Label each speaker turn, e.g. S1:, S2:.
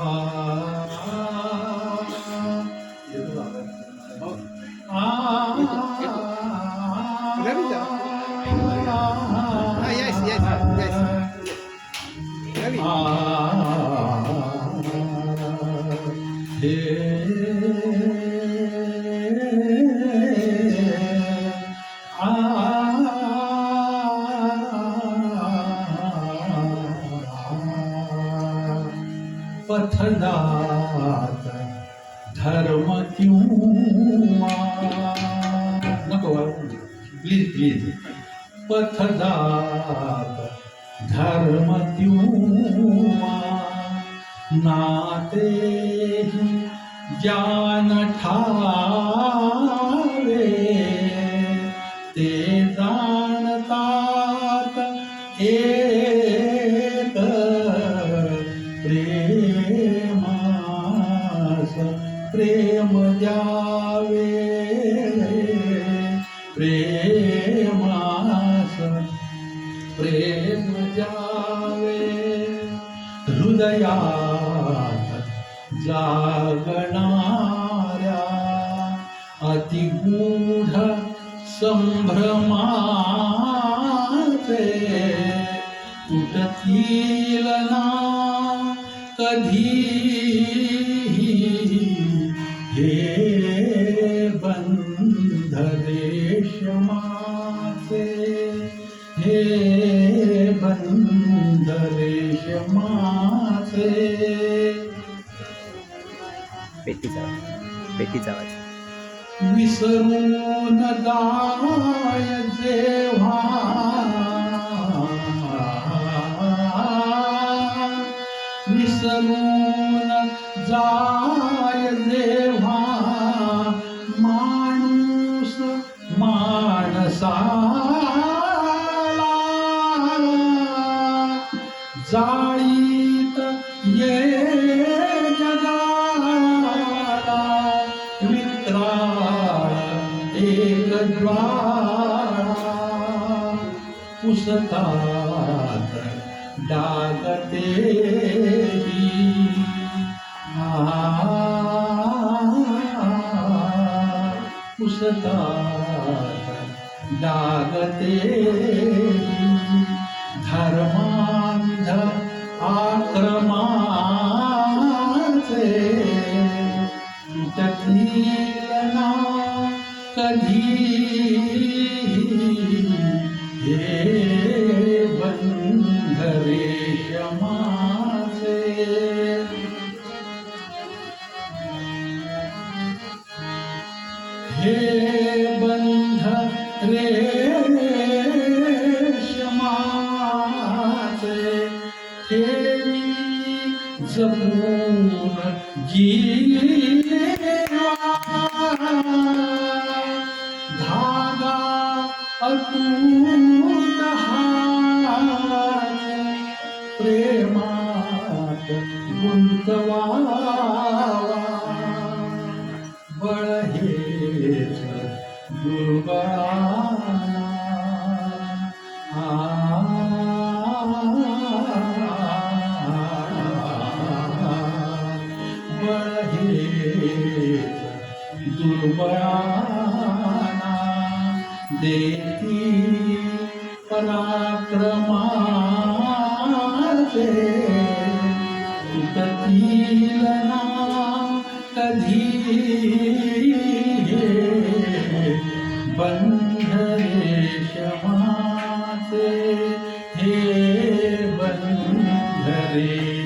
S1: Oh.
S2: पथदात धर्म किंवा नको प्लीज प्लीज पथदात धर्म किंवा नाते ज्ञान ठावे ते जाणतात. एक प्रेम द्यावे प्रेमास प्रेम द्यावे हृदयात जागणाऱ्या अतिगूढ संभ्रमाचे तुटतील ना कधी हे बंध रेशमाचे हे बंध रेशमाचे
S3: पेटीचा पेटीचा आवाज.
S2: विसरून जाय जेव्हा विसरून जाय जेव्हा जाळीत ये जगाला. विक्राळ एक द्वारा पुसतात डागते पुसतात डागते धर्मांध आक्रमाचे ना कधी? हे बंध रेशमाचे हे बंध रेशमाचे तेरी जमूर धागा अटूट प्रेमात गुंतवावा बड़े दुर्बड़ा बढ़ाना देती पराक्रमाते लना कधी बंधरे क्षमा से हे बंधरे